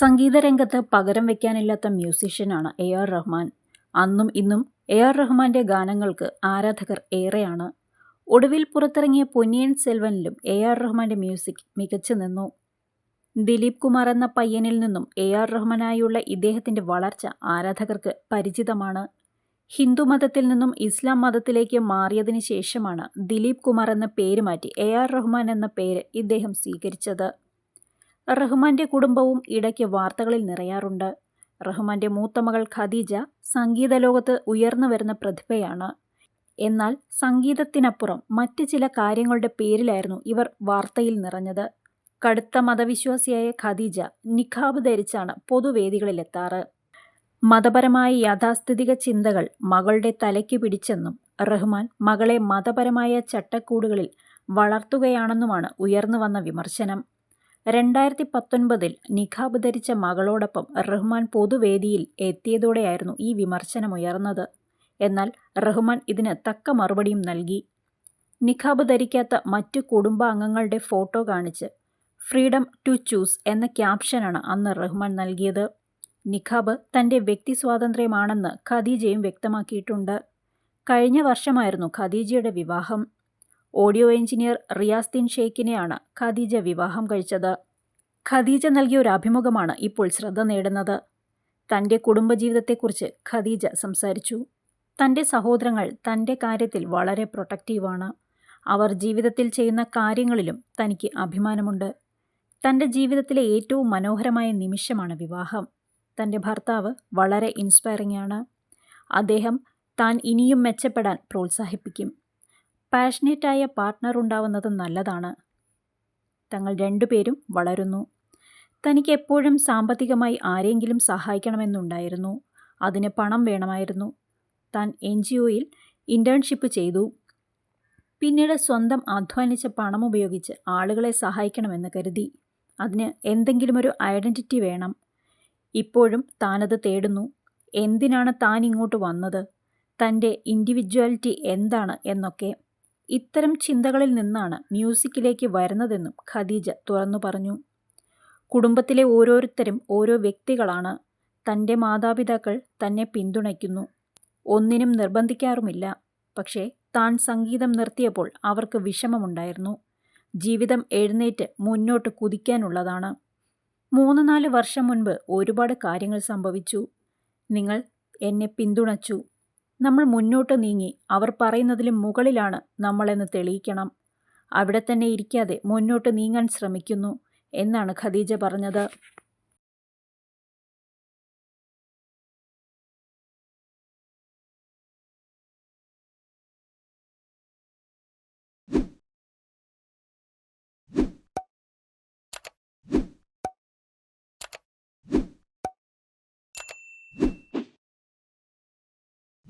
സംഗീതരംഗത്ത് പകരം വയ്ക്കാനില്ലാത്ത മ്യൂസീഷ്യനാണ് എ ആർ റഹ്മാൻ. അന്നും ഇന്നും എ ആർ റഹ്മാന്റെ ഗാനങ്ങൾക്ക് ആരാധകർ ഏറെയാണ്. ഒടുവിൽ പുറത്തിറങ്ങിയ പൊന്നിയൻ സെൽവനിലും എ ആർ റഹ്മാന്റെ മ്യൂസിക് മികച്ചു നിന്നു. ദിലീപ് കുമാർ എന്ന പയ്യനിൽ നിന്നും എ ആർ റഹ്മാനായുള്ള ഇദ്ദേഹത്തിന്റെ വളർച്ച ആരാധകർക്ക് പരിചിതമാണ്. ഹിന്ദു മതത്തിൽ നിന്നും ഇസ്ലാം മതത്തിലേക്ക് മാറിയതിന് ശേഷമാണ് ദിലീപ് കുമാർ എന്ന പേര് മാറ്റി എ ആർ റഹ്മാൻ എന്ന പേര് ഇദ്ദേഹം സ്വീകരിച്ചത്. റഹ്മാന്റെ കുടുംബവും ഇടയ്ക്ക് വാർത്തകളിൽ നിറയാറുണ്ട്. റഹ്മാന്റെ മൂത്ത മകൾ ഖദീജ സംഗീത ലോകത്ത് ഉയർന്നു വരുന്ന പ്രതിഭയാണ്. എന്നാൽ സംഗീതത്തിനപ്പുറം മറ്റ് ചില കാര്യങ്ങളുടെ പേരിലായിരുന്നു ഇവർ വാർത്തയിൽ നിറഞ്ഞത്. കടുത്ത മതവിശ്വാസിയായ ഖദീജ നിഖാബ് ധരിച്ചാണ് പൊതുവേദികളിലെത്താറ്. മതപരമായ യാഥാസ്ഥിതിക ചിന്തകൾ മകളുടെ തലയ്ക്ക് പിടിച്ചെന്നും റഹ്മാൻ മകളെ മതപരമായ ചട്ടക്കൂടുകളിൽ വളർത്തുകയാണെന്നുമാണ് ഉയർന്നു വന്ന വിമർശനം. രണ്ടായിരത്തി പത്തൊൻപതിൽ നിഖാബ് ധരിച്ച മകളോടൊപ്പം റഹ്മാൻ പൊതുവേദിയിൽ എത്തിയതോടെയായിരുന്നു ഈ വിമർശനമുയർന്നത് എന്നാൽ റഹ്മാൻ ഇതിന് തക്ക മറുപടിയും നൽകി. നിഖാബ് ധരിക്കാത്ത മറ്റു കുടുംബാംഗങ്ങളുടെ ഫോട്ടോ കാണിച്ച് ഫ്രീഡം ടു ചൂസ് എന്ന ക്യാപ്ഷനാണ് അന്ന് റഹ്മാൻ നൽകിയത്. നിഖാബ് തന്റെ വ്യക്തി സ്വാതന്ത്ര്യമാണെന്ന് ഖദീജയും വ്യക്തമാക്കിയിട്ടുണ്ട്. കഴിഞ്ഞ വർഷമായിരുന്നു ഖദീജയുടെ വിവാഹം. ഓഡിയോ എഞ്ചിനീയർ റിയാസ്തീൻ ഷെയ്ഖിനെയാണ് ഖദീജ വിവാഹം കഴിച്ചത്. ഖദീജ നൽകിയ ഒരു അഭിമുഖമാണ് ഇപ്പോൾ ശ്രദ്ധ നേടുന്നത്. തന്റെ കുടുംബജീവിതത്തെക്കുറിച്ച് ഖദീജ സംസാരിച്ചു. തന്റെ സഹോദരങ്ങൾ തന്റെ കാര്യത്തിൽ വളരെ പ്രൊട്ടക്റ്റീവാണ് അവർ ജീവിതത്തിൽ ചെയ്യുന്ന കാര്യങ്ങളിലും തനിക്ക് അഭിമാനമുണ്ട്. തന്റെ ജീവിതത്തിലെ ഏറ്റവും മനോഹരമായ നിമിഷമാണ് വിവാഹം. തന്റെ ഭർത്താവ് വളരെ ഇൻസ്പയറിംഗ് ആണ്. അദ്ദേഹം താൻ ഇനിയും മെച്ചപ്പെടാൻ പ്രോത്സാഹിപ്പിക്കും. പാഷനേറ്റായ പാർട്ട്ണർ ഉണ്ടാവുന്നത് നല്ലതാണ്. തങ്ങൾ രണ്ടുപേരും വളരുന്നു. തനിക്ക് എപ്പോഴും സാമ്പത്തികമായി ആരെങ്കിലും സഹായിക്കണമെന്നുണ്ടായിരുന്നു. അതിന് പണം വേണമായിരുന്നു. താൻ എൻ ജി ഒയിൽ ഇന്റേൺഷിപ്പ് ചെയ്തു. പിന്നീട് സ്വന്തം അധ്വാനിച്ച പണം ഉപയോഗിച്ച് ആളുകളെ സഹായിക്കണമെന്ന് കരുതി. അതിന് എന്തെങ്കിലും ഒരു ഐഡന്റിറ്റി വേണം. ഇപ്പോഴും താനത് തേടുന്നു. എന്തിനാണ് താൻ ഇങ്ങോട്ട് വന്നത്? തന്റെ ഇൻഡിവിജ്വാലിറ്റി എന്താണ് എന്നൊക്കെ ഇത്തരം ചിന്തകളിൽ നിന്നാണ് മ്യൂസിക്കിലേക്ക് വരുന്നതെന്നും ഖദീജ തുറന്നു പറഞ്ഞു. കുടുംബത്തിലെ ഓരോരുത്തരും ഓരോ വ്യക്തികളാണ് തന്റെ മാതാപിതാക്കൾ തന്നെ പിന്തുണയ്ക്കുന്നു. ഒന്നിനും നിർബന്ധിക്കാറുമില്ല. പക്ഷേ താൻ സംഗീതം നിർത്തിയപ്പോൾ അവർക്ക് വിഷമമുണ്ടായിരുന്നു. ജീവിതം എഴുന്നേറ്റ് മുന്നോട്ട് കുതിക്കാനുള്ളതാണ്. മൂന്ന് നാല് വർഷം മുൻപ് ഒരുപാട് കാര്യങ്ങൾ സംഭവിച്ചു. നിങ്ങൾ എന്നെ പിന്തുണച്ചു. നമ്മൾ മുന്നോട്ട് നീങ്ങി. അവർ പറയുന്നതിലും മുകളിലാണ് നമ്മളെന്ന് തെളിയിക്കണം. അവിടെ തന്നെ ഇരിക്കാതെ മുന്നോട്ട് നീങ്ങാൻ ശ്രമിക്കുന്നു എന്നാണ് ഖദീജ പറഞ്ഞത്.